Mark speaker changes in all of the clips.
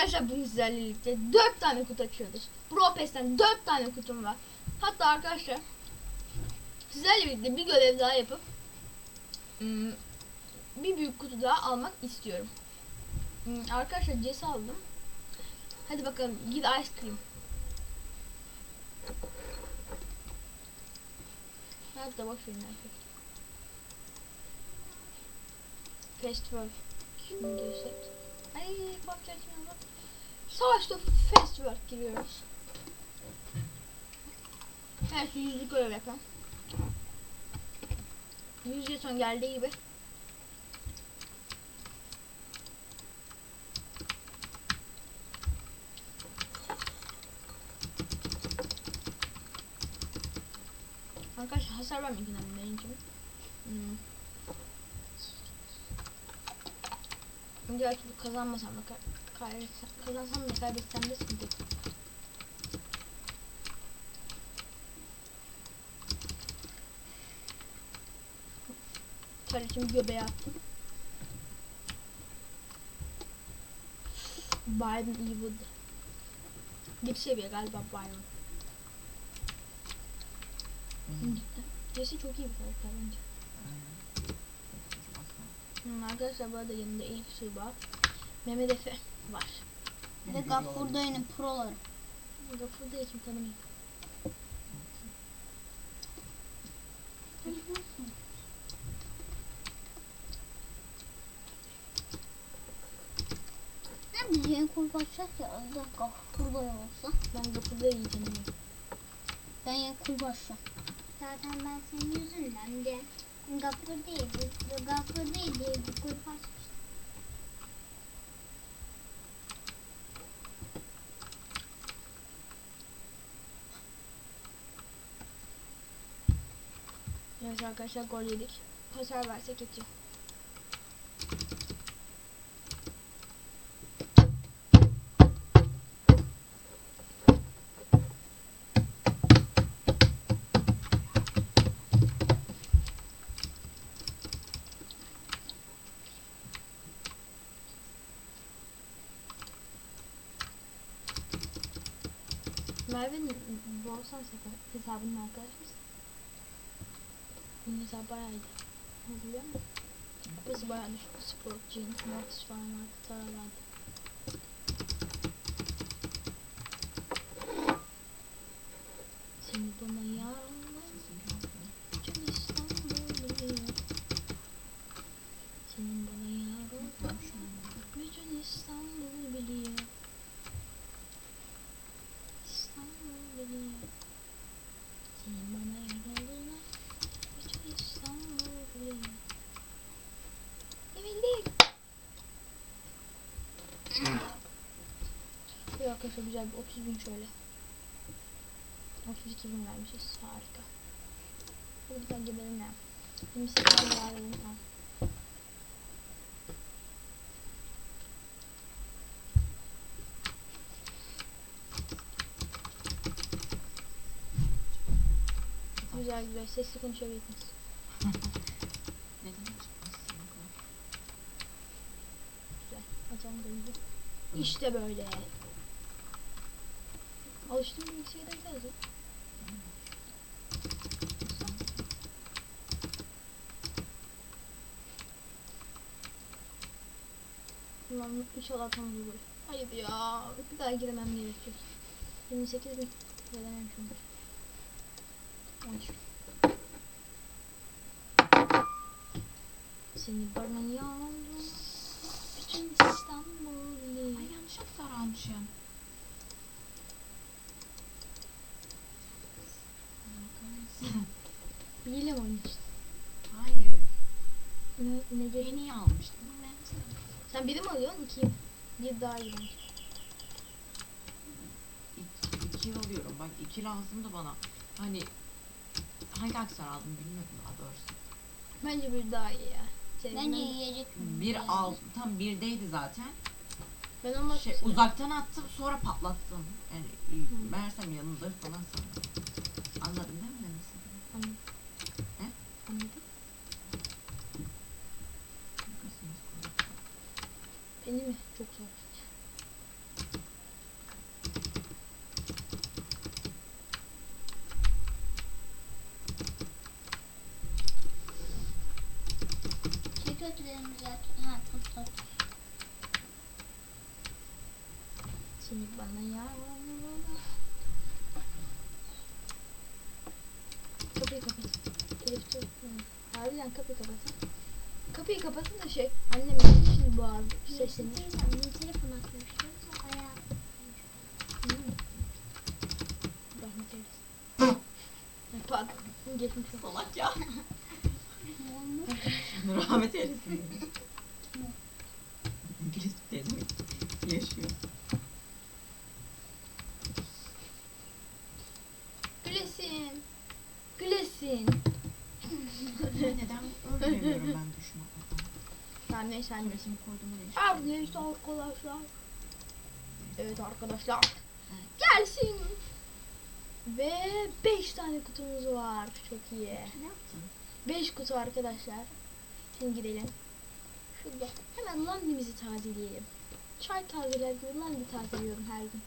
Speaker 1: Arkadaşlar bugün sizlerle birlikte 4 tane kutu açıyoruz. Pro Pass'ten 4 tane kutum var. Hatta arkadaşlar sizlerle bir görev daha yapıp hmm, bir büyük kutu daha almak istiyorum. Hmm, Arkadaşlar Cesi aldım. Hadi bakalım git ice cream. Hatta boş verin arkadaşlar. Festival. Şimdi. Ay bak bak. Savaşta festival giriyoruz. Evet şu yüzlük görev yapalım. Yüz jeton geldiği gibi. Arkadaşlar hasar vermek önemli benim için. Hmm. Diğer türlü kazanmasam da kazansam da kaybetsem de sıkıntı yok. Tarıçım göbeğe attım. İyi vurdu. Bir seviye galiba Byron. Cidden. Jesse çok iyi bir karakter bence. Hmm, arkadaşlar bu arada yanında Elif Suba, Mehmet Efe var.
Speaker 2: Bir de Gaffur dayının proları.
Speaker 1: Gafur da kim tanımıyor.
Speaker 2: Ne bileyim kurbaşak ya. Bir de Gaffur dayı olsa.
Speaker 1: Ben Gafur da iyi tanımıyorum.
Speaker 2: Ben ya kurbaşak.
Speaker 3: Zaten ben senin yüzünden de gafur değil, gafur değil kurbaş
Speaker 1: Evet arkadaşlar gol yedik. Hasar versek geçecek. Merve'nin borsan hesabının arkadaş mısın? Bunun hesabı bayağı iyi. Hazırlıyor musun? Kupası bayağı düşük. Spor, Giant, Mortis falan vardı. Tara. Seni bana yarınlar Bütün İstanbul biliyor Senin bana yarınlar Bütün İstanbul biliyor İstanbul biliyor Senin bana yarınlar bütün İstanbul biliyor. Yeminlik. Bir arkadaşlar güzel bir 30 bin şöyle. 32 bin vermişiz. Harika. Hadi tane gebelim ya. 28 bin daha verelim. Tamam. Güzel güzel. Sesli konuşabilirsiniz. Güzel. Açalım dönüyor. İşte böyle. Alıştım bilgisayarda güzel ya. Ulan inşallah atamaz olur. Hayır ya. Bir daha giremem gerekiyor. 28 bin. Veremem şimdi. 13. Seni bana yalnız bütün İstanbul
Speaker 4: Ay yanlışlıkla sararmışım.
Speaker 1: Hile mi?
Speaker 4: Hayır.
Speaker 1: Ne, ne gerek?
Speaker 4: Yeni almıştım. Bu ne?
Speaker 1: Sen biri mi alıyorsun? İki. Bir daha iyi.
Speaker 4: İki, iki alıyorum. Bak iki lazım da bana. Hani hangi aksesuar aldım bilmiyorum daha doğrusu.
Speaker 1: Bence bir daha iyi ya. Şey,
Speaker 2: Bence
Speaker 1: ben,
Speaker 2: yiyecek.
Speaker 4: Bir al, tam birdeydi zaten.
Speaker 1: ben olmak
Speaker 4: Şey,
Speaker 1: istiyorum.
Speaker 4: uzaktan attım sonra patlattım. Yani
Speaker 1: Hı.
Speaker 4: meğersem yanında falan sandım. Anladın değil mi
Speaker 1: sakin
Speaker 4: mi?
Speaker 1: Çok
Speaker 4: sakin.
Speaker 1: kötülerini zaten. Ha tamam Seni bana ya. Kapıyı kapat. Elif tutma. Harbiden kapıyı kapat. Kapıyı kapatın da şey. Annem şimdi bu abi sesini.
Speaker 3: Niye telefon.
Speaker 1: Ay, Pardon. Geçmiş.
Speaker 4: Salak ya. Rahmet eylesin. İngiliz teyze yaşıyor.
Speaker 1: Gülesin. Gülesin.
Speaker 4: Neden öldüremiyorum ben düşmanı?
Speaker 1: Tamam neyse anne.
Speaker 4: Annesini koydum.
Speaker 1: Abi neyse arkadaşlar. Evet arkadaşlar. Gelsin. Ve 5 tane kutumuz var. Çok iyi.
Speaker 4: Ne yaptın?
Speaker 1: 5 kutu arkadaşlar. Şimdi gidelim. Şurada hemen landimizi tazeleyelim. Çay tazeler gibi landi tazeliyorum her gün.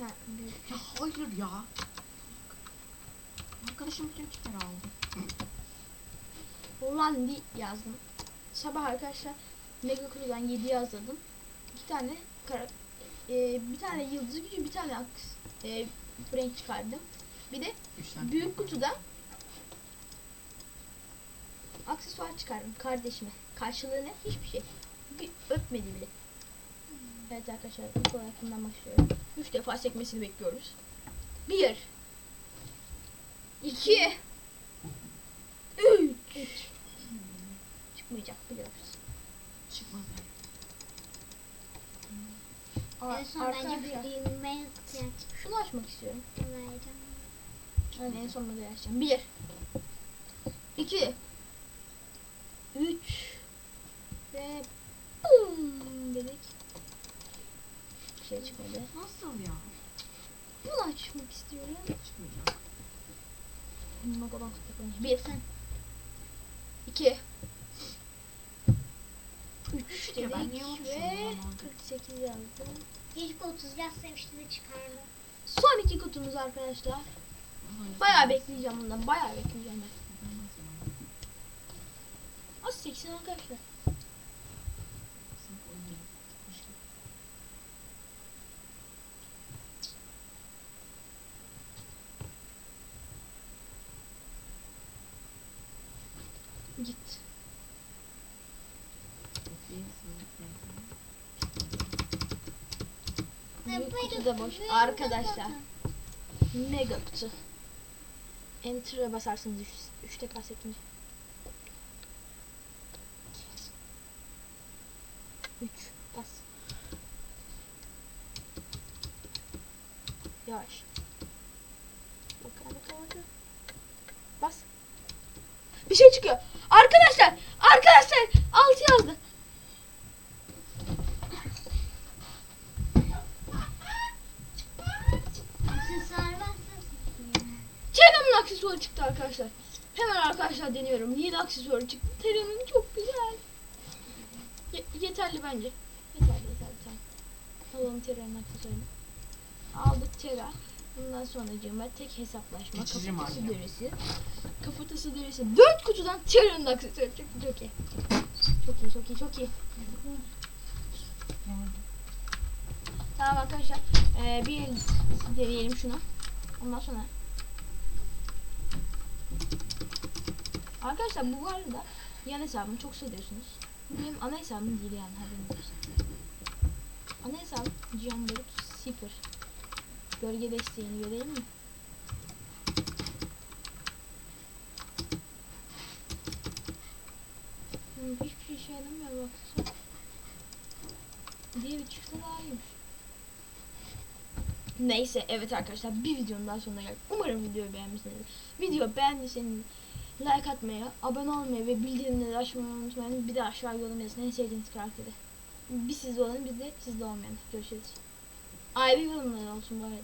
Speaker 1: Ha.
Speaker 4: Ya hayır ya. Arkadaşım bütün kitapları aldı.
Speaker 1: Hollandi yazdım. Sabah arkadaşlar Mega Crew'dan 7 hazırladım. İki tane kara, e, bir tane yıldız gücü, bir tane aks, e, renk çıkardım. Bir de büyük kutuda aksesuar çıkardım kardeşime. Karşılığı ne? Hiçbir şey. Bir öpmedi bile. Evet arkadaşlar ilk olarak bundan başlıyorum. 3 defa çekmesini bekliyoruz. 1 2 Çıkmayacak biliyoruz.
Speaker 4: Çıkmadı.
Speaker 1: Aa,
Speaker 3: En son bence ihtiyaç
Speaker 1: şunu açmak istiyorum.
Speaker 3: vereceğim.
Speaker 1: Yani en sonunda da açacağım. Bir. iki, Üç. Ve bum dedik. Bir şey çıkmadı.
Speaker 4: Nasıl ya?
Speaker 1: Bunu açmak istiyorum.
Speaker 4: Çıkmayacak.
Speaker 1: Magadan kapatılmış. Bir. iki, Üç
Speaker 4: çıkıyor? Ben
Speaker 1: dedik
Speaker 4: niye olmuşum
Speaker 1: ve
Speaker 4: normalde?
Speaker 1: 48 yazdım.
Speaker 3: İlk 30 yazsaymıştı da çıkardı.
Speaker 1: Son iki kutumuz arkadaşlar. Bayağı bekleyeceğim bundan. Bayağı bekleyeceğim ben. Az 80 arkadaşlar.
Speaker 4: Sen oynayın. Hoş geldin.
Speaker 1: Git. Büyük kutu da boş. Arkadaşlar. Mega kutu. Enter'a basarsınız 3 üç defa sekince. 3 bas. Yavaş. Bas. Bir şey çıkıyor. Arkadaşlar, arkadaşlar 6 yazdı.
Speaker 3: Aksesuar varsa
Speaker 1: Tera'nın aksesuarı çıktı arkadaşlar. Hemen arkadaşlar deniyorum. Yeni aksesuarı çıktı. Tera'nın çok güzel. Ye- yeterli bence. Yeterli yeterli tamam. Alalım Tera'nın aksesuarını. Aldık Tera. Bundan sonra cıma tek hesaplaşma.
Speaker 4: Geçici
Speaker 1: kafatası
Speaker 4: malzeme.
Speaker 1: döresi. Kafatası döresi. Dört kutudan Tera'nın aksesuarı çıktı. Çok iyi. Çok iyi çok iyi çok iyi. Tamam arkadaşlar. Ee, bir deneyelim şunu. Ondan sonra Arkadaşlar bu arada yan hesabımı çok seviyorsunuz. Bu benim ana hesabım değil yani haberiniz olsun. Ana hesabım Cihan Barut 0. Gölge desteğini görelim mi? Hmm, hiçbir şey yaramıyor bak. Diğeri çıksa daha iyiymiş. Neyse evet arkadaşlar bir videonun daha sonuna geldik. Umarım videoyu beğenmişsinizdir. Video beğendiyseniz like atmayı, abone olmayı ve bildirimleri açmayı unutmayın. Bir de aşağı yorum yazın en sevdiğiniz karakteri. Bir sizde olan bir de sizde olmayan. Görüşürüz. Ayrı yorumlar olsun bu arada.